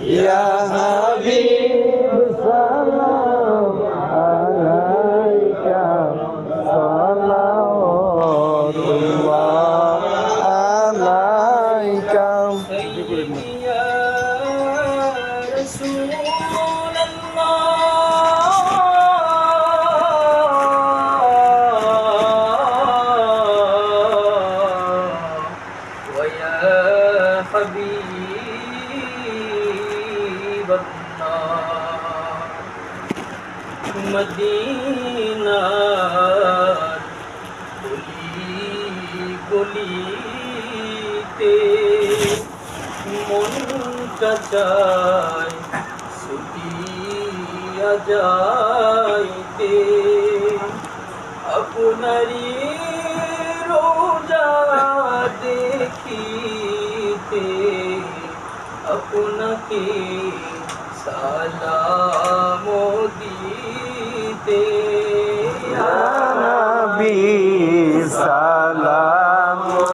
يا حبيب سلام عليك صلوات الله عليك يا رسول الله ويا حبيب বক্তার মদিনার গলি গলিতে মন চায় ছুটিয়া যাইতে। আপনারই আপনাকে সালাম দিতে। সালাম।